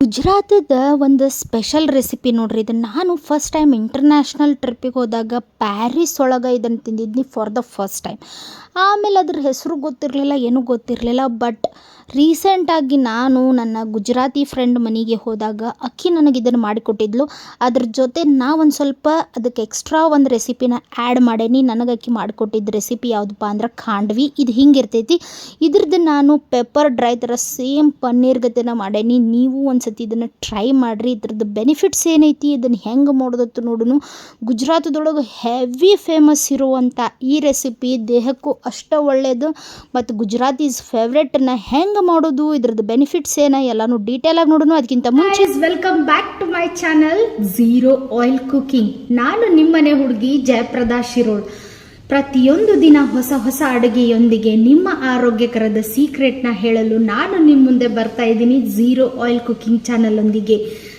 ಗುಜರಾತದ ಒಂದು special recipe ನೋಡ್ರಿ, ಇದನ್ನು ನಾನು ಫಸ್ಟ್ ಟೈಮ್ ಇಂಟರ್ನ್ಯಾಷನಲ್ ಟ್ರಿಪ್ಪಿಗೆ ಹೋದಾಗ ಪ್ಯಾರಿಸ್ ಒಳಗೆ ಇದನ್ನು ತಿಂದಿದ್ನಿ ಫಾರ್ ದ ಫಸ್ಟ್ ಟೈಮ್ ಆಮೇಲೆ ಅದ್ರ ಹೆಸರು ಗೊತ್ತಿರಲಿಲ್ಲ, ಏನೂ ಗೊತ್ತಿರಲಿಲ್ಲ ಬಟ್ ರೀಸೆಂಟಾಗಿ ನಾನು ನನ್ನ ಗುಜರಾತಿ ಫ್ರೆಂಡ್ ಮನೆಗೆ ಹೋದಾಗ ಅಕ್ಕಿ ನನಗೆ ಇದನ್ನು ಮಾಡಿಕೊಟ್ಟಿದ್ಲು. ಅದ್ರ ಜೊತೆ ನಾ ಒಂದು ಸ್ವಲ್ಪ ಅದಕ್ಕೆ ಎಕ್ಸ್ಟ್ರಾ ಒಂದು ರೆಸಿಪಿನ ಆ್ಯಡ್ ಮಾಡೇನಿ. ನನಗೆ ಅಕ್ಕಿ ಮಾಡಿಕೊಟ್ಟಿದ್ದ ರೆಸಿಪಿ ಯಾವುದಪ್ಪ ಅಂದ್ರೆ ಖಾಂಡ್ವಿ. ಇದು ಹಿಂಗಿರ್ತೈತಿ ಇದ್ರದ್ದು ನಾನು ಪೆಪ್ಪರ್ ಡ್ರೈ ಥರ ಸೇಮ್ ಪನ್ನೀರ್ ಗತೆನ ಮಾಡೇನಿ. ನೀವು ಒಂದು ಸತಿ ಇದನ್ನು ಟ್ರೈ ಮಾಡಿರಿ. ಇದ್ರದ್ದು ಬೆನಿಫಿಟ್ಸ್ ಏನೈತಿ? ಇದನ್ನು ಹೆಂಗೆ ಮಾಡೋದತ್ತು ನೋಡುನು. ಗುಜರಾತದೊಳಗೆ ಹೆವಿ ಫೇಮಸ್ ಇರುವಂಥ ಈ ರೆಸಿಪಿ ದೇಹಕ್ಕೂ ಅಷ್ಟು ಒಳ್ಳೆಯದು ಮತ್ತು ಗುಜರಾತೀಸ್ ಫೇವ್ರೆಟ್ನ ಹೆಂಗೆ ಮಾಡೋದು? ಇದ್ರದ್ದು ಬೆನಿಫಿಟ್ಸ್ ಏನ? ಎಲ್ಲಾನು ಡೀಟೇಲ್ ಆಗಿ ನೋಡೋಣ ಅದಕ್ಕಿಂತ ಮುಂಚೆ welcome back to my channel zero oil cooking ನಾನು ನಿಮ್ಮನೆ ಹುಡುಗಿ ಜಯಪ್ರದಾ ಶಿರೋಳ್. ಪ್ರತಿಯೊಂದು ದಿನ ಹೊಸ ಹೊಸ ಅಡುಗೆಯೊಂದಿಗೆ ನಿಮ್ಮ ಆರೋಗ್ಯಕರದ ಸೀಕ್ರೆಟ್ನ ಹೇಳಲು ನಾನು ನಿಮ್ಮ ಮುಂದೆ ಬರ್ತಾ ಇದ್ದೀನಿ ಝೀರೋ ಆಯಿಲ್ ಕುಕಿಂಗ್ ಚಾನಲ್ ಒಂದಿಗೆ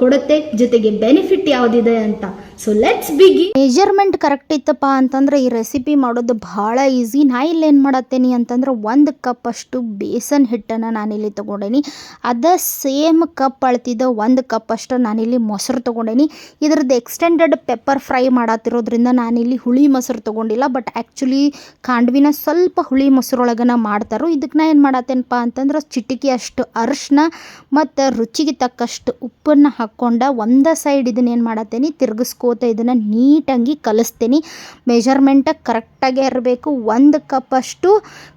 ಕೊಡುತ್ತೆ, ಜೊತೆಗೆ ಬೆನಿಫಿಟ್ ಯಾವುದಿದೆ ಅಂತ. ಸೊ ಲೆಟ್ಸ್ ಬಿಗಿ ಮೆಜರ್ಮೆಂಟ್ ಕರೆಕ್ಟ್ ಇತ್ತಪ್ಪ ಅಂತಂದ್ರೆ ಈ ರೆಸಿಪಿ ಮಾಡೋದು ಬಹಳ ಈಸಿ ನಾ ಇಲ್ಲಿ ಏನು ಮಾಡತ್ತೇನಿ ಅಂತಂದ್ರೆ ಒಂದು ಕಪ್ ಅಷ್ಟು ಬೇಸನ್ ಹಿಟ್ಟನ್ನು ನಾನಿಲ್ಲಿ ತಗೊಂಡೇನಿ. ಅದ ಸೇಮ್ ಕಪ್ ಅಳ್ತಿದ್ದ ಒಂದು ಕಪ್ ಅಷ್ಟು ನಾನಿಲ್ಲಿ ಮೊಸರು ತಗೊಂಡೇನಿ. ಇದ್ರದ್ದು ಎಕ್ಸ್ಟೆಂಡೆಡ್ ಪೆಪ್ಪರ್ ಫ್ರೈ ಮಾಡತ್ತಿರೋದ್ರಿಂದ ನಾನಿಲ್ಲಿ ಹುಳಿ ಮೊಸರು ತಗೊಂಡಿಲ್ಲ. ಬಟ್ ಆ್ಯಕ್ಚುಲಿ ಖಾಂಡ್ವಿನ ಸ್ವಲ್ಪ ಹುಳಿ ಮೊಸರೊಳಗನ ಮಾಡ್ತಾರೋ. ಇದಕ್ಕೆ ನಾ ಏನು ಮಾಡತ್ತೇನಪ್ಪ ಅಂತಂದ್ರೆ ಚಿಟಿಕೆ ಅಷ್ಟು ಅರಿಶಿನ ಮತ್ತು ರುಚಿಗೆ ತಕ್ಕಷ್ಟು ಉಪ್ಪನ್ನು ಹಾಕ್ಕೊಂಡ ಒಂದ ಸೈಡ್ ಇದನ್ನ ಏನು ಮಾಡತ್ತೇನಿ? ತಿರ್ಗಿಸ್ಕೋತ ಇದನ್ನು ನೀಟಾಗಿ ಕಲಿಸ್ತೀನಿ. ಮೆಜರ್ಮೆಂಟ್ ಕರೆಕ್ಟಾಗೆ ಇರಬೇಕು. ಒಂದು ಕಪ್ ಅಷ್ಟು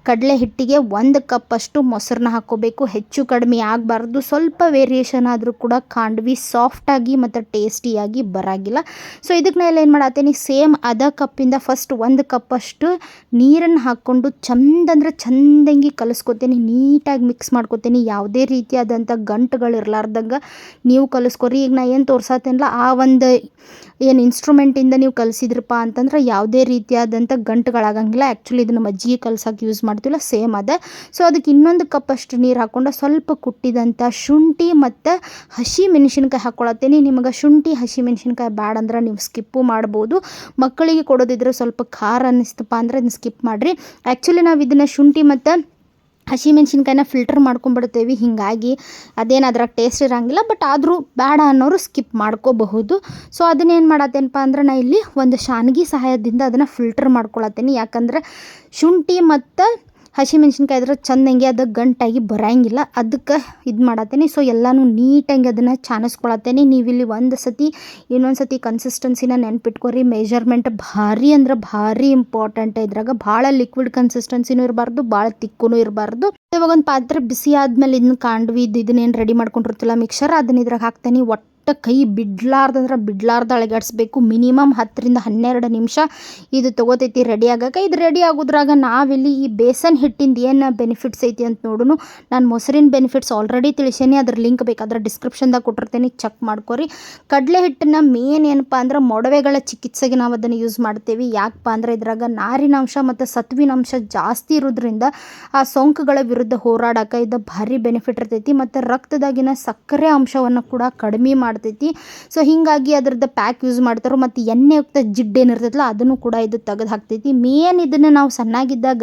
ಕಡಲೆ ಹಿಟ್ಟಿಗೆ, ಒಂದು ಕಪ್ ಅಷ್ಟು ಮೊಸರನ್ನ ಹಾಕ್ಕೋಬೇಕು. ಹೆಚ್ಚು ಕಡಿಮೆ ಆಗಬಾರ್ದು. ಸ್ವಲ್ಪ ವೇರಿಯೇಷನ್ ಆದರೂ ಕೂಡ ಕಾಂಡ್ವಿ ಸಾಫ್ಟಾಗಿ ಮತ್ತು ಟೇಸ್ಟಿಯಾಗಿ ಬರಾಗಿಲ್ಲ. ಸೊ ಇದಕ್ಕೆ ನಾ ಏನು ಮಾಡತ್ತೀನಿ? ಸೇಮ್ ಅದ ಕಪ್ಪಿಂದ ಫಸ್ಟ್ ಒಂದು ಕಪ್ ಅಷ್ಟು ನೀರನ್ನು ಹಾಕ್ಕೊಂಡು ಚಂದ ಅಂದ್ರೆ ಚಂದಂಗಿ ಕಲಿಸ್ಕೊತೀನಿ. ನೀಟಾಗಿ ಮಿಕ್ಸ್ ಮಾಡ್ಕೊತೀನಿ. ಯಾವುದೇ ರೀತಿಯಾದಂಥ ಗಂಟುಗಳು ಇರಲಾರ್ದಂಗೆ ನೀವು ಕಲಿಸ್ಕೊರಿ ಈಗ ನಾ ಏನು ತೋರ್ಸತ್ತೇನಲ್ಲ ಆ ಒಂದು ಏನು ಇನ್ಸ್ಟ್ರೂಮೆಂಟಿಂದ ನೀವು ಕಲಿಸಿದ್ರಪ್ಪ ಅಂತಂದ್ರೆ ಯಾವುದೇ ರೀತಿಯಾದಂಥ ಗಂಟುಗಳಾಗಂಗಿಲ್ಲ. ಆ್ಯಕ್ಚುಲಿ ಇದನ್ನು ಮಜ್ಜಿಗೆ ಕಲ್ಸಕ್ಕೆ ಯೂಸ್ ಮಾಡ್ತೀವಲ್ಲ ಸೇಮ್ ಅದ. ಸೊ ಅದಕ್ಕೆ ಇನ್ನೊಂದು ಕಪ್ ಅಷ್ಟು ನೀರು ಹಾಕ್ಕೊಂಡು ಸ್ವಲ್ಪ ಕುಟ್ಟಿದಂಥ ಶುಂಠಿ ಮತ್ತು ಹಸಿ ಮೆಣಸಿನ್ಕಾಯಿ ಹಾಕ್ಕೊಳತ್ತೀನಿ ನಿಮಗೆ ಶುಂಠಿ, ಹಸಿ ಮೆಣಸಿನ್ಕಾಯಿ ಬ್ಯಾಡ ಅಂದ್ರೆ ನೀವು ಸ್ಕಿಪ್ಪು ಮಾಡ್ಬೋದು. ಮಕ್ಕಳಿಗೆ ಕೊಡೋದಿದ್ರೆ ಸ್ವಲ್ಪ ಖಾರ ಅನ್ನಿಸ್ತಪ್ಪ ಅಂದ್ರೆ ಅದನ್ನ ಸ್ಕಿಪ್ ಮಾಡಿರಿ. ಆ್ಯಕ್ಚುಲಿ ನಾವು ಇದನ್ನು ಶುಂಠಿ ಮತ್ತು ಹಸಿಮೆಣ್ಸಿನ್ಕಾಯಿನ ಫಿಲ್ಟರ್ ಮಾಡ್ಕೊಂಡ್ಬಿಡ್ತೇವೆ. ಹೀಗಾಗಿ ಅದೇನು ಅದ್ರಾಗ ಟೇಸ್ಟ್ ಇರೋಂಗಿಲ್ಲ ಬಟ್ ಆದರೂ ಬೇಡ ಅನ್ನೋರು ಸ್ಕಿಪ್ ಮಾಡ್ಕೋಬಹುದು. ಸೊ ಅದನ್ನೇನು ಮಾಡತ್ತೇನಪ್ಪ ಅಂದ್ರೆ ನಾ ಇಲ್ಲಿ ಒಂದು ಶಾನ್ಗಿ ಸಹಾಯದಿಂದ ಅದನ್ನು ಫಿಲ್ಟರ್ ಮಾಡ್ಕೊಳತ್ತೀನಿ. ಯಾಕಂದ್ರೆ ಶುಂಠಿ ಮತ್ತು ಹಸಿಮೆಣ್ಸಿನ್ಕಾಯಿ ಇದ್ರೆ ಚಂದಂಗೆ ಅದು ಗಂಟಾಗಿ ಬರಂಗಿಲ್ಲ. ಅದಕ್ಕೆ ಇದು ಮಾಡತ್ತೀನಿ. ಸೊ ಎಲ್ಲನೂ ನೀಟಾಗಿ ಅದನ್ನು ಚಾನಿಸ್ಕೊಳತ್ತೇನೆ. ನೀವಿಲ್ಲಿ ಒಂದು ಸತಿ, ಇನ್ನೊಂದು ಸತಿ ಕನ್ಸಿಸ್ಟೆನ್ಸಿನ ನೆನ್ಪಿಟ್ಕೊರಿ. ಮೆಜರ್ಮೆಂಟ್ ಭಾರಿ ಅಂದ್ರೆ ಭಾರಿ ಇಂಪಾರ್ಟೆಂಟ್ ಇದ್ರಾಗ. ಭಾಳ ಲಿಕ್ವಿಡ್ ಕನ್ಸಿಸ್ಟೆನ್ಸಿನೂ ಇರಬಾರ್ದು, ಭಾಳ ತಿಕ್ಕೂ ಇರಬಾರ್ದು. ಇವಾಗ ಒಂದು ಪಾತ್ರೆ ಬಿಸಿ ಆದ್ಮೇಲೆ ಇದನ್ನ ಕಾಂಡ್ವಿ ಇದನ್ನೇನು ರೆಡಿ ಮಾಡ್ಕೊಂಡಿರ್ತಿಲ್ಲ ಮಿಕ್ಸರ್ ಅದನ್ನ ಇದ್ರಾಗ ಹಾಕ್ತೇನೆ. ಒಟ್ಟು ಕೈ ಬಿಡ್ಲಾರ್ದಂದ್ರೆ ಬಿಡ್ಲಾರ್ದ ಅಳಗಾಡಿಸ್ಬೇಕು. ಮಿನಿಮಮ್ ಹತ್ತರಿಂದ ಹನ್ನೆರಡು ನಿಮಿಷ ಇದು ತೊಗೋತೈತಿ ರೆಡಿ ಆಗಕ್ಕೆ ಇದು ರೆಡಿ ಆಗೋದ್ರಾಗ ನಾವಿಲ್ಲಿ ಈ ಬೇಸನ್ ಹಿಟ್ಟಿಂದ ಏನು ಬೆನಿಫಿಟ್ಸ್ ಐತಿ ಅಂತ ನೋಡೋಣ ನಾನು ಮೊಸರಿನ ಬೆನಿಫಿಟ್ಸ್ ಆಲ್ರೆಡಿ ತಿಳಿಸೇನಿ. ಅದ್ರ ಲಿಂಕ್ ಬೇಕಾದ್ರೆ ಡಿಸ್ಕ್ರಿಪ್ಷನ್ದಾಗ ಕೊಟ್ಟಿರ್ತೀನಿ. ಚೆಕ್ ಮಾಡ್ಕೊರಿ. ಕಡಲೆ ಹಿಟ್ಟನ್ನ ಮೇನ್ ಏನಪ್ಪ ಅಂದ್ರೆ ಮೊಡವೆಗಳ ಚಿಕಿತ್ಸೆಗೆ ನಾವು ಅದನ್ನು ಯೂಸ್ ಮಾಡ್ತೇವೆ. ಯಾಕಪ್ಪ ಅಂದ್ರೆ ಇದ್ರಾಗ ನಾರಿನಾಂಶ ಮತ್ತು ಸತ್ವಿನಾಂಶ ಜಾಸ್ತಿ ಇರೋದ್ರಿಂದ ಆ ಸೋಂಕುಗಳ ವಿರುದ್ಧ ಹೋರಾಡಕ್ಕೆ ಇದು ಭಾರಿ ಬೆನಿಫಿಟ್ ಇರ್ತೈತಿ. ಮತ್ತು ರಕ್ತದಾಗಿನ ಸಕ್ಕರೆ ಅಂಶವನ್ನು ಕೂಡ ಕಡಿಮೆ ಮಾಡ್ತೈತಿ ಸೊ ಹೀಗಾಗಿ ಅದ್ರದ್ದು ಪ್ಯಾಕ್ ಯೂಸ್ ಮಾಡ್ತಾರೆ ಮತ್ತು ಎಣ್ಣೆಯುಕ್ತ ಜಿಡ್ಡು ಏನಿರ್ತೈತಲ್ಲ, ಅದನ್ನು ಕೂಡ ಇದು ತೆಗೆದು ಹಾಕ್ತೈತಿ ಮೇನ್ ಇದನ್ನು ನಾವು ಸಣ್ಣಾಗಿದ್ದಾಗ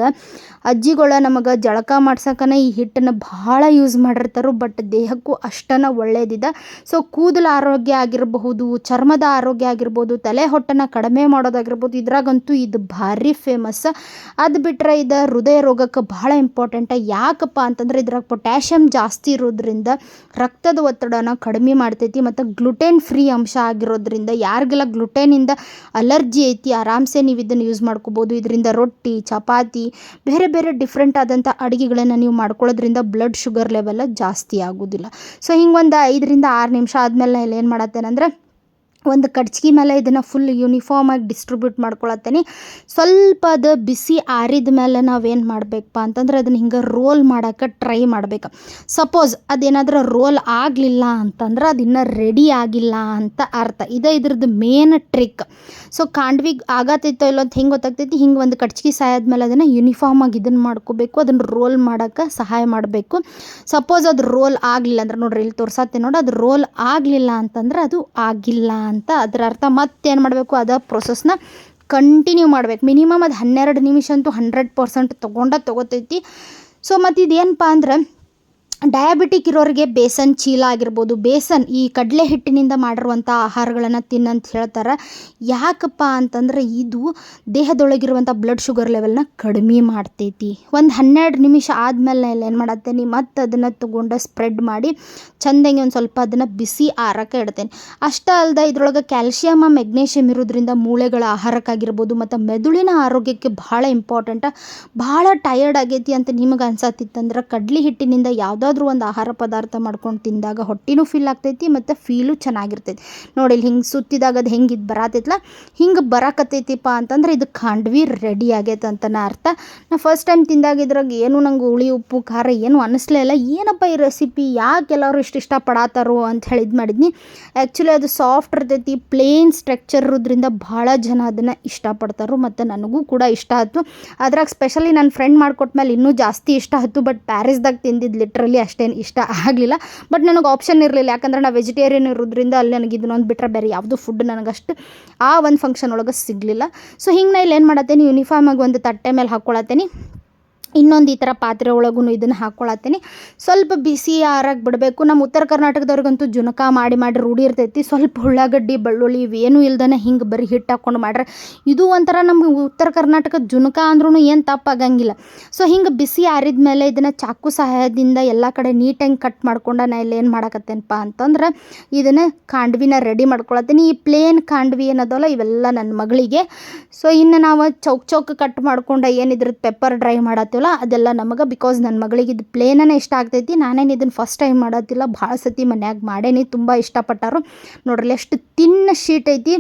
ಅಜ್ಜಿಗಳ ನಮಗೆ ಜಳಕ ಮಾಡ್ಸಕ್ಕನ ಈ ಹಿಟ್ಟನ್ನು ಭಾಳ ಯೂಸ್ ಮಾಡಿರ್ತಾರೋ ಬಟ್ ದೇಹಕ್ಕೂ ಅಷ್ಟನ ಒಳ್ಳೆಯದಿದ ಸೊ ಕೂದಲ ಆರೋಗ್ಯ ಆಗಿರಬಹುದು, ಚರ್ಮದ ಆರೋಗ್ಯ ಆಗಿರ್ಬೋದು, ತಲೆ ಹೊಟ್ಟನ್ನು ಕಡಿಮೆ ಮಾಡೋದಾಗಿರ್ಬೋದು, ಇದ್ರಾಗಂತೂ ಇದು ಭಾರಿ ಫೇಮಸ್ ಅದು ಬಿಟ್ಟರೆ ಇದು ಹೃದಯ ರೋಗಕ್ಕೆ ಭಾಳ ಇಂಪಾರ್ಟೆಂಟ ಯಾಕಪ್ಪ ಅಂತಂದ್ರೆ ಇದ್ರಾಗ ಪೊಟ್ಯಾಷಿಯಮ್ ಜಾಸ್ತಿ ಇರೋದ್ರಿಂದ ರಕ್ತದ ಒತ್ತಡನ ಕಡಿಮೆ ಮಾಡ್ತೈತಿ, ಮತ್ತು ಮತ್ತು ಗ್ಲುಟೆನ್ ಫ್ರೀ ಅಂಶ ಆಗಿರೋದ್ರಿಂದ ಯಾರಿಗೆಲ್ಲ ಗ್ಲುಟೆನಿಂದ ಅಲರ್ಜಿ ಐತಿ, ಆರಾಮ್ಸೆ ನೀವು ಇದನ್ನು ಯೂಸ್ ಮಾಡ್ಕೋಬೋದು. ಇದರಿಂದ ರೊಟ್ಟಿ, ಚಪಾತಿ, ಬೇರೆ ಬೇರೆ ಡಿಫ್ರೆಂಟ್ ಆದಂಥ ಅಡುಗೆಗಳನ್ನು ನೀವು ಮಾಡ್ಕೊಳ್ಳೋದ್ರಿಂದ ಬ್ಲಡ್ ಶುಗರ್ ಲೆವೆಲ್ಲ ಜಾಸ್ತಿ ಆಗೋದಿಲ್ಲ. ಸೊ ಹಿಂಗೆ ಒಂದು ಐದರಿಂದ ಆರು ನಿಮಿಷ ಆದಮೇಲೆ ಏನು ಮಾಡತ್ತೇನೆಂದ್ರೆ ಒಂದು ಕಡ್ಚಿಗೆ ಮೇಲೆ ಇದನ್ನು ಫುಲ್ ಯೂನಿಫಾರ್ಮ್ ಆಗಿ ಡಿಸ್ಟ್ರಿಬ್ಯೂಟ್ ಮಾಡ್ಕೊಳತ್ತೇನೆ. ಸ್ವಲ್ಪ ಅದು ಬಿಸಿ ಆರಿದ ಮೇಲೆ ನಾವೇನು ಮಾಡಬೇಕಪ್ಪ ಅಂತಂದ್ರೆ ಅದನ್ನು ಹಿಂಗೆ ರೋಲ್ ಮಾಡೋಕ್ಕೆ ಟ್ರೈ ಮಾಡ್ಬೇಕು. ಸಪೋಸ್ ಅದೇನಾದರೂ ರೋಲ್ ಆಗಲಿಲ್ಲ ಅಂತಂದ್ರೆ ಅದು ಇನ್ನೂ ರೆಡಿ ಆಗಿಲ್ಲ ಅಂತ ಅರ್ಥ. ಇದೇ ಇದ್ರದ್ದು ಮೇನ್ ಟ್ರಿಕ್ ಸೊ ಕಾಂಡ್ವಿಗೆ ಆಗತ್ತೈತೋ ಇಲ್ಲೋ ಅಂತ ಹೆಂಗೆ ಗೊತ್ತಾಗ್ತೈತಿ? ಹಿಂಗೆ ಒಂದು ಕಡ್ಚಿಗೆ ಸಾಯಾದ್ಮೇಲೆ ಅದನ್ನು ಯೂನಿಫಾರ್ಮ್ ಆಗಿ ಇದನ್ನು ಮಾಡ್ಕೋಬೇಕು. ಅದನ್ನು ರೋಲ್ ಮಾಡೋಕ್ಕೆ ಸಹಾಯ ಮಾಡಬೇಕು. ಸಪೋಸ್ ಅದು ರೋಲ್ ಆಗಲಿಲ್ಲ ಅಂದ್ರೆ ನೋಡ್ರಿ, ಇಲ್ಲಿ ತೋರ್ಸತ್ತೆ ನೋಡಿ, ಅದು ರೋಲ್ ಆಗಲಿಲ್ಲ ಅಂತಂದ್ರೆ ಅದು ಆಗಿಲ್ಲ ಅಂತ ಅದರ ಅರ್ಥ ಮತ್ತೇನು ಮಾಡಬೇಕು? ಅದ ಪ್ರೊಸೆಸ್ನ ಕಂಟಿನ್ಯೂ ಮಾಡ್ಬೇಕು. ಮಿನಿಮಮ್ ಅದು ಹನ್ನೆರಡು ನಿಮಿಷ ಅಂತೂ ಹಂಡ್ರೆಡ್ ಪರ್ಸೆಂಟ್ ತೊಗೊಂಡ ತೊಗೋತೈತಿ. ಸೊ ಮತ್ತು ಇದೇನಪ್ಪ ಅಂದ್ರೆ ಡಯಾಬಿಟಿಕ್ ಇರೋರಿಗೆ ಬೇಸನ್ ಚೀಲ ಆಗಿರ್ಬೋದು, ಬೇಸನ್ ಈ ಕಡಲೆ ಹಿಟ್ಟಿನಿಂದ ಮಾಡಿರುವಂಥ ಆಹಾರಗಳನ್ನು ತಿನ್ನಂತ ಹೇಳ್ತಾರೆ. ಯಾಕಪ್ಪ ಅಂತಂದ್ರೆ ಇದು ದೇಹದೊಳಗಿರುವಂಥ ಬ್ಲಡ್ ಶುಗರ್ ಲೆವೆಲ್ನ ಕಡಿಮೆ ಮಾಡ್ತೈತಿ. ಒಂದು ಹನ್ನೆರಡು ನಿಮಿಷ ಆದಮೇಲೆ ಏನು ಮಾಡತ್ತೇನೆ ಮತ್ತು ಅದನ್ನು ತೊಗೊಂಡು ಸ್ಪ್ರೆಡ್ ಮಾಡಿ ಚಂದಂಗೆ ಒಂದು ಸ್ವಲ್ಪ ಅದನ್ನು ಬಿಸಿ ಆರಕ್ಕೆ ಇಡ್ತೇನೆ. ಅಷ್ಟೇ ಅಲ್ಲದೆ ಇದ್ರೊಳಗೆ ಕ್ಯಾಲ್ಸಿಯಂ ಮೆಗ್ನೇಷಿಯಮ್ ಇರೋದ್ರಿಂದ ಮೂಳೆಗಳ ಆಹಾರಕ್ಕಾಗಿರ್ಬೋದು, ಮತ್ತು ಮೆದುಳಿನ ಆರೋಗ್ಯಕ್ಕೆ ಭಾಳ ಇಂಪಾರ್ಟೆಂಟ ಭಾಳ ಟಯರ್ಡ್ ಆಗೈತಿ ಅಂತ ನಿಮಗೆ ಅನ್ಸತ್ತಿತ್ತಂದ್ರೆ ಕಡ್ಲಿ ಹಿಟ್ಟಿನಿಂದ ಯಾವುದಾದ್ರೂ ಒಂದು ಆಹಾರ ಪದಾರ್ಥ ಮಾಡ್ಕೊಂಡು ತಿಂದಾಗ ಹೊಟ್ಟೆನೂ ಫಿಲ್ ಆಗ್ತೈತಿ ಮತ್ತು ಫೀಲು ಚೆನ್ನಾಗಿರ್ತೈತಿ. ನೋಡಿ ಇಲ್ಲಿ ಹಿಂಗೆ ಸುತ್ತಿದಾಗ ಅದು ಹೆಂಗೆ ಇದು ಬರತೈತಲ್ಲ ಹಿಂಗೆ ಬರಕತ್ತೈತಿಪ್ಪ ಅಂತಂದ್ರೆ ಇದು ಖಾಂಡ್ವಿ ರೆಡಿ ಆಗೈತೆ ಅಂತನ ಅರ್ಥ. ನಾ ಫಸ್ಟ್ ಟೈಮ್ ತಿಂದಾಗ ಇದ್ರಾಗ ಏನು ನಂಗೆ ಹುಳಿ, ಉಪ್ಪು, ಖಾರ ಏನು ಅನ್ನಿಸ್ಲೇ ಇಲ್ಲ. ಏನಪ್ಪ ಈ ರೆಸಿಪಿ ಯಾಕೆ ಎಲ್ಲರೂ ಇಷ್ಟು ಇಷ್ಟಪಡತ್ತಾರೋ ಅಂತ ಹೇಳಿ ಇದು ಮಾಡಿದ್ನಿ. ಆ್ಯಕ್ಚುಲಿ ಅದು ಸಾಫ್ಟ್ ಇರ್ತೈತಿ ಪ್ಲೇನ್ ಸ್ಟ್ರಕ್ಚರ್ ಇರೋದ್ರಿಂದ ಭಾಳ ಜನ ಅದನ್ನು ಇಷ್ಟಪಡ್ತಾರೋ ಮತ್ತು ನನಗೂ ಕೂಡ ಇಷ್ಟ ಆಯ್ತು. ಅದ್ರಾಗ ಸ್ಪೆಷಲಿ ನನ್ನ ಫ್ರೆಂಡ್ ಮಾಡಿಕೊಟ್ಮೇಲೆ ಇನ್ನೂ ಜಾಸ್ತಿ ಇಷ್ಟ ಆಯ್ತು ಬಟ್ ಪ್ಯಾರಿಸ್ದಾಗ ತಿಂದಿದ್ದು ಲಿಟ್ರಲಿ ಅಷ್ಟೇನು ಇಷ್ಟ ಆಗಲಿಲ್ಲ. ಬಟ್ ನನಗೆ ಆಪ್ಷನ್ ಇರಲಿಲ್ಲ. ಯಾಕಂದ್ರೆ ನಾ ವೆಜಿಟೇರಿಯನ್ ಇರೋದ್ರಿಂದ ಅಲ್ಲಿ ನನಗೆ ಇದನ್ನೊಂದು ಬಿಟ್ಟರೆ ಬೇರೆ ಯಾವುದು ಫುಡ್ ನನಗಷ್ಟು ಆ ಒಂದು ಫಂಕ್ಷನ್ ಒಳಗೆ ಸಿಗಲಿಲ್ಲ. ಸೊ ಹಿಂಗೆ ನಾ ಇಲ್ಲಿ ಏನು ಮಾಡತ್ತೇನೆ ಯೂನಿಫಾರ್ಮಾಗಿ ಒಂದು ತಟ್ಟೆ ಮೇಲೆ ಹಾಕ್ಕೊಳತ್ತೇನೆ ಇನ್ನೊಂದು ಈ ಥರ ಪಾತ್ರೆ ಒಳಗೂ ಇದನ್ನು ಹಾಕ್ಕೊಳತ್ತೀನಿ ಸ್ವಲ್ಪ ಬಿಸಿ ಆರಾಗಿ ಬಿಡಬೇಕು. ನಮ್ಮ ಉತ್ತರ ಕರ್ನಾಟಕದವ್ರಿಗಂತೂ ಜುನಕ ಮಾಡಿ ಮಾಡಿ ರೂಢಿ ಇರ್ತೈತಿ. ಸ್ವಲ್ಪ ಉಳ್ಳಾಗಡ್ಡಿ, ಬೆಳ್ಳುಳ್ಳಿ ಇವೇನೂ ಇಲ್ದೇ ಹಿಂಗೆ ಬರೀ ಹಿಟ್ಟು ಹಾಕ್ಕೊಂಡು ಮಾಡ್ರೆ ಇದು ಒಂಥರ ನಮ್ಮ ಉತ್ತರ ಕರ್ನಾಟಕದ ಜುನಕ ಅಂದ್ರೂ ಏನು ತಪ್ಪಾಗಂಗಿಲ್ಲ ಸೊ ಹಿಂಗೆ ಬಿಸಿ ಆರಿದ ಮೇಲೆ ಇದನ್ನು ಚಾಕು ಸಹಾಯದಿಂದ ಎಲ್ಲ ಕಡೆ ನೀಟಾಗಿ ಕಟ್ ಮಾಡ್ಕೊಂಡು ನಾ ಇಲ್ಲಿ ಏನು ಮಾಡಕತ್ತೇನಪ್ಪ ಅಂತಂದ್ರೆ ಇದನ್ನು ಕಾಂಡ್ವಿನ ರೆಡಿ ಮಾಡ್ಕೊಳತ್ತೀನಿ. ಈ ಪ್ಲೇನ್ ಕಾಂಡ್ವಿ ಏನದಲ್ಲ ಇವೆಲ್ಲ ನನ್ನ ಮಗಳಿಗೆ. ಸೊ ಇನ್ನು ನಾವು ಚೌಕ್ ಚೌಕ್ ಕಟ್ ಮಾಡ್ಕೊಂಡು ಏನಿದ್ರದ್ದು ಪೆಪ್ಪರ್ ಡ್ರೈ ಮಾಡತ್ತೀವಲ್ಲ ಅದೆಲ್ಲ ನಮಗೆ ಬಿಕಾಸ್ ನನ್ನ ಮಗಳಿಗೆ ಇದು ಪ್ಲೇನೇ ಇಷ್ಟ ಆಗ್ತೈತಿ. ನಾನೇನು ಇದನ್ನು ಫಸ್ಟ್ ಟೈಮ್ ಮಾಡೋದಿಲ್ಲ. ಭಾಳ ಸತಿ ಮನ್ಯಾಗ ಮಾಡೇನಿ, ತುಂಬ ಇಷ್ಟಪಟ್ಟಾರು. ನೋಡ್ರಿ ಎಷ್ಟು ತಿನ್ನ ಶೀಟ್ ಐತಿ,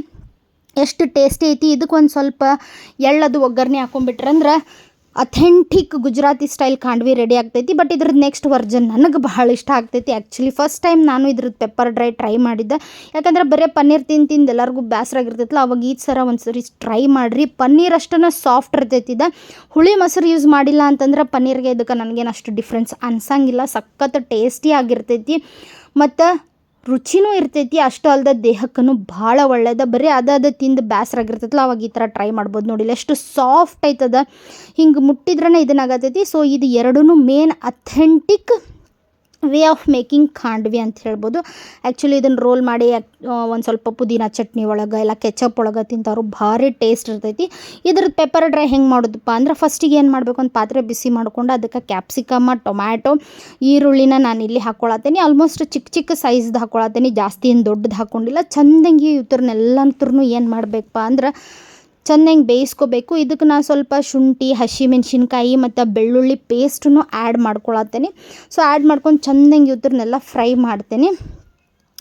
ಎಷ್ಟು ಟೇಸ್ಟಿ ಐತಿ. ಇದಕ್ಕೊಂದು ಸ್ವಲ್ಪ ಎಳ್ಳದು ಒಗ್ಗರಣೆ ಹಾಕೊಂಡ್ಬಿಟ್ರಂದ್ರೆ authentic Gujarati style khandvi ready ಆಗ್ತೈತಿ ಬಟ್ ಇದ್ರದ್ದು ನೆಕ್ಸ್ಟ್ ವರ್ಜನ್ ನನಗೆ ಬಹಳ ಇಷ್ಟ ಆಗ್ತೈತಿ. ಆ್ಯಕ್ಚುಲಿ ಫಸ್ಟ್ ಟೈಮ್ ನಾನು ಇದ್ರದ್ದು ಪೆಪ್ಪರ್ ಡ್ರೈ ಟ್ರೈ ಮಾಡಿದ್ದೆ. ಯಾಕಂದ್ರೆ ಬರೀ ಪನ್ನೀರ್ ತಿಂದು ತಿಂದು ಎಲ್ಲರಿಗೂ ಬೇಸರಾಗಿರ್ತೈತಲ್ಲ ಅವಾಗ ಈ ಸರ ಒಂದು ಸರಿ ಟ್ರೈ ಮಾಡಿರಿ. ಪನ್ನೀರ್ ಅಷ್ಟನ್ನು ಸಾಫ್ಟ್ ಇರ್ತೈತಿ ಇದು. ಹುಳಿ ಮೊಸರು ಯೂಸ್ ಮಾಡಿಲ್ಲ ಅಂತಂದ್ರೆ ಪನ್ನೀರ್ಗೆ ಇದಕ್ಕೆ ನನಗೇನು ಅಷ್ಟು ಡಿಫ್ರೆನ್ಸ್ ಅನ್ಸಂಗಿಲ್ಲ. ಸಖತ್ ಟೇಸ್ಟಿ ಆಗಿರ್ತೈತಿ. ಮತ್ತು ರುಚಿನೂ ಇರ್ತೈತಿ, ಅಷ್ಟು ಅಲ್ಲದೆ ದೇಹಕ್ಕೂ ಭಾಳ ಒಳ್ಳೇದು. ಬರೀ ಅದ ತಿಂದು ಬೇಸರ ಆಗಿರ್ತೈತಲ್ಲ ಅವಾಗ ಈ ಥರ ಟ್ರೈ ಮಾಡ್ಬೋದು ನೋಡಿಲ್ಲ ಎಷ್ಟು ಸಾಫ್ಟ್ ಆಯ್ತದ. ಹಿಂಗೆ ಮುಟ್ಟಿದ್ರೇ ಇದನ್ನಾಗತೈತಿ ಸೊ ಇದು ಎರಡೂ main authentic way of making khandvi ಅಂತ ಹೇಳ್ಬೋದು. ಆ್ಯಕ್ಚುಲಿ ಇದನ್ನು ರೋಲ್ ಮಾಡಿ ಒಂದು ಸ್ವಲ್ಪ ಪುದೀನ ಚಟ್ನಿ ಒಳಗೆ ಇಲ್ಲ ಕೆಚಪ್ ಒಳಗೆ ತಿಂತಾರು ಭಾರಿ ಟೇಸ್ಟ್ ಇರ್ತೈತಿ. ಇದ್ರದ್ದು ಪೆಪ್ಪರ್ ಡ್ರೈ ಹೆಂಗೆ ಮಾಡೋದಪ್ಪ ಅಂದ್ರೆ ಫಸ್ಟಿಗೆ ಏನು ಮಾಡಬೇಕು ಒಂದು ಪಾತ್ರೆ ಬಿಸಿ ಮಾಡ್ಕೊಂಡು ಅದಕ್ಕೆ ಕ್ಯಾಪ್ಸಿಕಮ್ಮ ಟೊಮ್ಯಾಟೊ ಈರುಳ್ಳಿನ ನಾನು ಇಲ್ಲಿ ಹಾಕ್ಕೊಳತ್ತೀನಿ ಆಲ್ಮೋಸ್ಟ್ ಚಿಕ್ಕ ಚಿಕ್ಕ ಸೈಜ್ದು ಹಾಕ್ಕೊಳತ್ತೀನಿ ಜಾಸ್ತಿ ಏನು ದೊಡ್ಡದು ಹಾಕ್ಕೊಂಡಿಲ್ಲ ಚಂದಂಗಿ ಇವ್ರನ್ನೆಲ್ಲಂತ್ರೂ ಏನು ಮಾಡಬೇಕಪ್ಪ ಅಂದ್ರೆ ಚೆಂದಂಗೆ ಬೇಯಿಸ್ಕೋಬೇಕು. ಇದಕ್ಕೆ ನಾನು ಸ್ವಲ್ಪ ಶುಂಠಿ, ಹಸಿಮೆಣ್ಸಿನ್ಕಾಯಿ ಮತ್ತು ಬೆಳ್ಳುಳ್ಳಿ ಪೇಸ್ಟನ್ನು ಆ್ಯಡ್ ಮಾಡ್ಕೊಳತ್ತೇನೆ. ಸೊ ಆ್ಯಡ್ ಮಾಡ್ಕೊಂಡು ಚೆಂದಂಗೆ ಇವ್ರನ್ನೆಲ್ಲ ಫ್ರೈ ಮಾಡ್ತೇನೆ.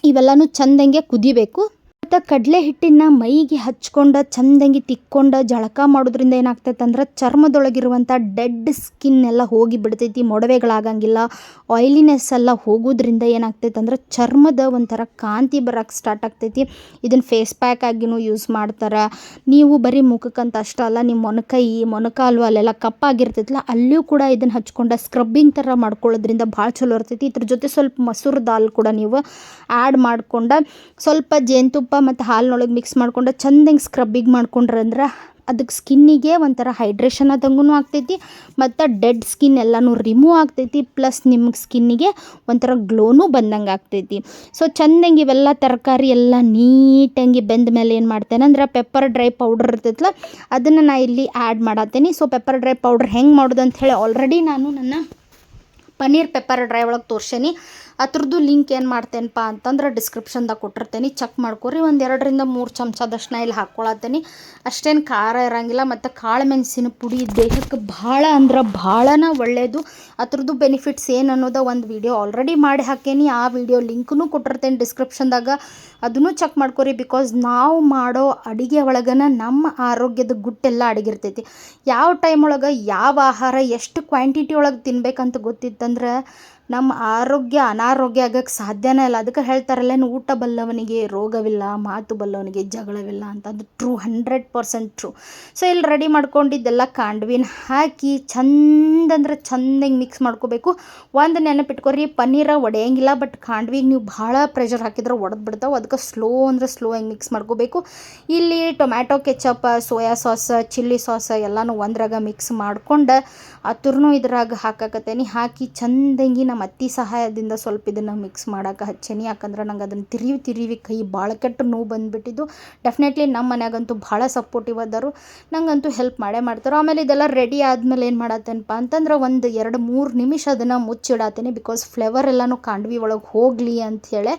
ಇವೆಲ್ಲನೂ ಚೆಂದಂಗೆ ಕುದಿಬೇಕು. ಮತ್ತು ಕಡಲೆ ಹಿಟ್ಟಿನ ಮೈಗೆ ಹಚ್ಕೊಂಡು, ಚಂದಂಗಿ ತಿಕ್ಕೊಂಡು, ಜಳಕ ಮಾಡೋದ್ರಿಂದ ಏನಾಗ್ತೈತೆ ಅಂದ್ರೆ ಚರ್ಮದೊಳಗಿರುವಂಥ ಡೆಡ್ ಸ್ಕಿನ್ ಎಲ್ಲ ಹೋಗಿ ಬಿಡ್ತೈತಿ, ಮೊಡವೆಗಳಾಗಂಗಿಲ್ಲ ಆಯ್ಲಿನೆಸ್ ಎಲ್ಲ ಹೋಗೋದ್ರಿಂದ ಏನಾಗ್ತೈತೆ ಅಂದ್ರೆ ಚರ್ಮದ ಒಂಥರ ಕಾಂತಿ ಬರೋಕ್ಕೆ ಸ್ಟಾರ್ಟ್ ಆಗ್ತೈತಿ. ಇದನ್ನು ಫೇಸ್ ಪ್ಯಾಕ್ ಆಗಿನೂ ಯೂಸ್ ಮಾಡ್ತಾರೆ. ನೀವು ಬರೀ ಮುಖಕ್ಕಂತ ಅಷ್ಟೇ ಅಲ್ಲ ನಿಮ್ಮ ಮೊಣಕೈ ಮೊಣಕಾಲು ಅಲ್ಲೆಲ್ಲ ಕಪ್ಪಾಗಿರ್ತೈತಲ್ಲ ಅಲ್ಲಿಯೂ ಕೂಡ ಇದನ್ನು ಹಚ್ಕೊಂಡು ಸ್ಕ್ರಬ್ಬಿಂಗ್ ಥರ ಮಾಡ್ಕೊಳ್ಳೋದ್ರಿಂದ ಭಾಳ ಚಲೋ ಇರ್ತೈತಿ. ಇದ್ರ ಜೊತೆ ಸ್ವಲ್ಪ ಮೊಸರು ದಾಲ್ ಕೂಡ ನೀವು ಆ್ಯಡ್ ಮಾಡ್ಕೊಂಡು, ಸ್ವಲ್ಪ ಜೇನುತುಪ್ಪ ಮತ್ತು ಹಾಲಿನೊಳಗೆ ಮಿಕ್ಸ್ ಮಾಡ್ಕೊಂಡು ಚಂದಂಗೆ ಸ್ಕ್ರಬ್ಬಿಗೆ ಮಾಡ್ಕೊಂಡ್ರೆ ಅಂದ್ರೆ ಅದಕ್ಕೆ ಸ್ಕಿನ್ನಿಗೆ ಒಂಥರ ಹೈಡ್ರೇಷನ್ ಆದಂಗೂ ಆಗ್ತೈತಿ ಮತ್ತು ಡೆಡ್ ಸ್ಕಿನ್ ಎಲ್ಲನೂ ರಿಮೂವ್ ಆಗ್ತೈತಿ ಪ್ಲಸ್ ನಿಮ್ಗೆ ಸ್ಕಿನ್ನಿಗೆ ಒಂಥರ ಗ್ಲೋನೂ ಬಂದಂಗೆ ಆಗ್ತೈತಿ. ಸೊ ಚಂದಂಗೆ ಇವೆಲ್ಲ ತರಕಾರಿ ಎಲ್ಲ ನೀಟಂಗಿ ಬೆಂದ ಮೇಲೆ ಏನು ಮಾಡ್ತೇನೆ ಅಂದ್ರೆ ಪೆಪ್ಪರ್ ಡ್ರೈ ಪೌಡರ್ ಇರ್ತೈತಲ್ಲ ಅದನ್ನು ನಾ ಇಲ್ಲಿ ಆ್ಯಡ್ ಮಾಡತ್ತೇನೆ ಸೊ ಪೆಪ್ಪರ್ ಡ್ರೈ ಪೌಡ್ರ್ ಹೆಂಗೆ ಮಾಡೋದು ಅಂತ ಹೇಳಿ ಆಲ್ರೆಡಿ ನಾನು ನನ್ನ ಪನ್ನೀರ್ ಪೆಪ್ಪರ್ ಡ್ರೈ ಒಳಗೆ ತೋರ್ಸೇನಿ. ಅದ್ರದ್ದು ಲಿಂಕ್ ಏನು ಮಾಡ್ತೇನಪ್ಪ ಅಂತಂದ್ರೆ ಡಿಸ್ಕ್ರಿಪ್ಷನ್ದಾಗ ಕೊಟ್ಟಿರ್ತೇನೆ. ಚೆಕ್ ಮಾಡ್ಕೊರಿ. ಒಂದು ಎರಡರಿಂದ ಮೂರು ಚಮಚದಷ್ಟು ನಾ ಇಲ್ಲಿ ಹಾಕ್ಕೊಳತ್ತೇನೆ ಅಷ್ಟೇನು ಖಾರ ಇರಂಗಿಲ್ಲ ಮತ್ತು ಕಾಳು ಮೆಣಸಿನ ಪುಡಿ ದೇಹಕ್ಕೆ ಭಾಳ ಅಂದ್ರೆ ಭಾಳನ ಒಳ್ಳೆಯದು ಅದ್ರದ್ದು ಬೆನಿಫಿಟ್ಸ್ ಏನು ಅನ್ನೋದು ಒಂದು ವಿಡಿಯೋ ಆಲ್ರೆಡಿ ಮಾಡಿ ಹಾಕೇನಿ. ಆ ವಿಡಿಯೋ ಲಿಂಕ್ನು ಕೊಟ್ಟಿರ್ತೇನೆ ಡಿಸ್ಕ್ರಿಪ್ಷನ್ದಾಗ ಅದನ್ನು ಚೆಕ್ ಮಾಡ್ಕೊರಿ ಬಿಕಾಸ್ ನಾವು ಮಾಡೋ ಅಡುಗೆ ಒಳಗನ ನಮ್ಮ ಆರೋಗ್ಯದ ಗುಟ್ಟೆಲ್ಲ ಅಡಗಿರ್ತೈತಿ. ಯಾವ ಟೈಮ್ ಒಳಗೆ ಯಾವ ಆಹಾರ, ಎಷ್ಟು ಕ್ವಾಂಟಿಟಿ ಒಳಗೆ ತಿನ್ಬೇಕಂತ ಗೊತ್ತಿತ್ತಂದ್ರೆ ನಮ್ಮ ಆರೋಗ್ಯ ಅನಾರೋಗ್ಯ ಆಗಕ್ಕೆ ಸಾಧ್ಯನೇ ಇಲ್ಲ. ಅದಕ್ಕೆ ಹೇಳ್ತಾರಲ್ಲ ಊಟ ಬಲ್ಲವನಿಗೆ ರೋಗವಿಲ್ಲ, ಮಾತು ಬಲ್ಲವನಿಗೆ ಜಗಳವಿಲ್ಲ ಅಂತ ಅದು true hundred percent true so ಇಲ್ಲಿ ರೆಡಿ ಮಾಡ್ಕೊಂಡಿದ್ದೆಲ್ಲ ಕಾಂಡ್ವಿನ ಹಾಕಿ ಚಂದ ಅಂದ್ರೆ ಚಂದಂಗೆ ಮಿಕ್ಸ್ ಮಾಡ್ಕೋಬೇಕು. ಒಂದು ನೆನಪಿಟ್ಕೊರಿ, ಪನ್ನೀರ ಒಡೆಯಂಗಿಲ್ಲ ಬಟ್ ಕಾಂಡ್ವಿಗೆ ನೀವು ಭಾಳ ಪ್ರೆಷರ್ ಹಾಕಿದ್ರೆ ಒಡೆದು ಬಿಡ್ತಾವೆ. ಅದಕ್ಕೆ ಸ್ಲೋ ಅಂದ್ರೆ ಸ್ಲೋ ಆಗಿ ಮಿಕ್ಸ್ ಮಾಡ್ಕೋಬೇಕು. ಇಲ್ಲಿ tomato ketchup soya sauce chilli sauce ಎಲ್ಲನೂ ಒಂದ್ರಾಗ ಮಿಕ್ಸ್ ಮಾಡ್ಕೊಂಡು ಅದ್ರೂ ಇದ್ರಾಗ ಹಾಕಾಕತ್ತೇನಿ. ಹಾಕಿ ಚಂದಂಗಿ ಅತ್ತಿ ಸಹಾಯದಿಂದ ಸ್ವಲ್ಪ ಇದನ್ನು ಮಿಕ್ಸ್ ಮಾಡೋಕೆ ಹಚ್ಚೇನಿ. ಯಾಕಂದ್ರೆ ನಂಗೆ ಅದನ್ನು ತಿರಿವಿ ತಿರಿವಿ ಕೈ ಭಾಳ ಕೆಟ್ಟ ನೋವು ಬಂದುಬಿಟ್ಟಿದ್ದು. ಡೆಫಿನೆಟ್ಲಿ ನಮ್ಮ ಮನ್ಯಾಗಂತೂ ಭಾಳ ಸಪೋರ್ಟಿವ್ ಅದಾರು. ನಂಗಂತೂ ಹೆಲ್ಪ್ ಮಾಡೇ ಮಾಡ್ತಾರೆ. ಆಮೇಲೆ ಇದೆಲ್ಲ ರೆಡಿ ಆದಮೇಲೆ ಏನು ಮಾಡತ್ತೇನಪ್ಪ ಅಂತಂದ್ರೆ ಒಂದು ಎರಡು ಮೂರು ನಿಮಿಷ ಅದನ್ನು ಮುಚ್ಚಿಡತ್ತೀನಿ ಬಿಕಾಸ್ ಫ್ಲೇವರ್ ಎಲ್ಲನೂ ಕಾಂಡ್ವಿ ಒಳಗೆ ಹೋಗಲಿ ಅಂಥೇಳಿ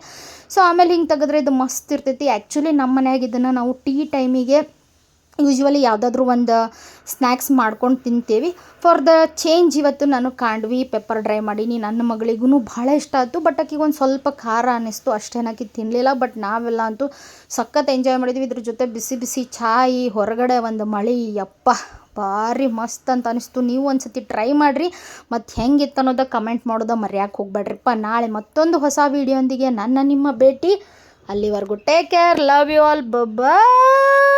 ಸೊ ಆಮೇಲೆ ಹಿಂಗೆ ತೆಗೆದ್ರೆ ಇದು ಮಸ್ತ್ ಇರ್ತೈತಿ. ಆ್ಯಕ್ಚುಲಿ ನಮ್ಮ ಮನ್ಯಾಗ ನಾವು ಟೀ ಟೈಮಿಗೆ ಯೂಶ್ವಲಿ ಯಾವುದಾದ್ರೂ ಒಂದು ಸ್ನ್ಯಾಕ್ಸ್ ಮಾಡ್ಕೊಂಡು ತಿಂತೀವಿ. ಫಾರ್ ದ ಚೇಂಜ್ ಇವತ್ತು ನಾನು ಕಾಂಡ್ವಿ ಪೆಪ್ಪರ್ ಡ್ರೈ ಮಾಡೀನಿ. ನನ್ನ ಮಗಳಿಗೂ ಭಾಳ ಇಷ್ಟ ಆಯಿತು. ಬಟ್ ಆಕಿಗೆ ಒಂದು ಸ್ವಲ್ಪ ಖಾರ ಅನ್ನಿಸ್ತು. ಅಷ್ಟೇನಾಕಿ ತಿನ್ನಲಿಲ್ಲ ಬಟ್ ನಾವೆಲ್ಲ ಅಂತೂ ಸಖತ್ ಎಂಜಾಯ್ ಮಾಡಿದ್ವಿ. ಇದ್ರ ಜೊತೆ ಬಿಸಿ ಬಿಸಿ ಚಾಯಿ, ಹೊರಗಡೆ ಒಂದು ಮಳೆ. ಯಪ್ಪ, ಭಾರಿ ಮಸ್ತ್ ಅಂತ ಅನಿಸ್ತು ನೀವು ಒಂದು ಸತಿ ಟ್ರೈ ಮಾಡಿರಿ. ಮತ್ತು ಹೆಂಗಿತ್ತು ಅನ್ನೋದ ಕಮೆಂಟ್ ಮಾಡೋದ ಮರ್ಯಾಕೆ ಹೋಗ್ಬೇಡ್ರಿಪ್ಪ. ನಾಳೆ ಮತ್ತೊಂದು ಹೊಸ ವೀಡಿಯೋಂದಿಗೆ ನನ್ನ ನಿಮ್ಮ ಭೇಟಿ. ಅಲ್ಲಿವರೆಗೂ take care love you all bye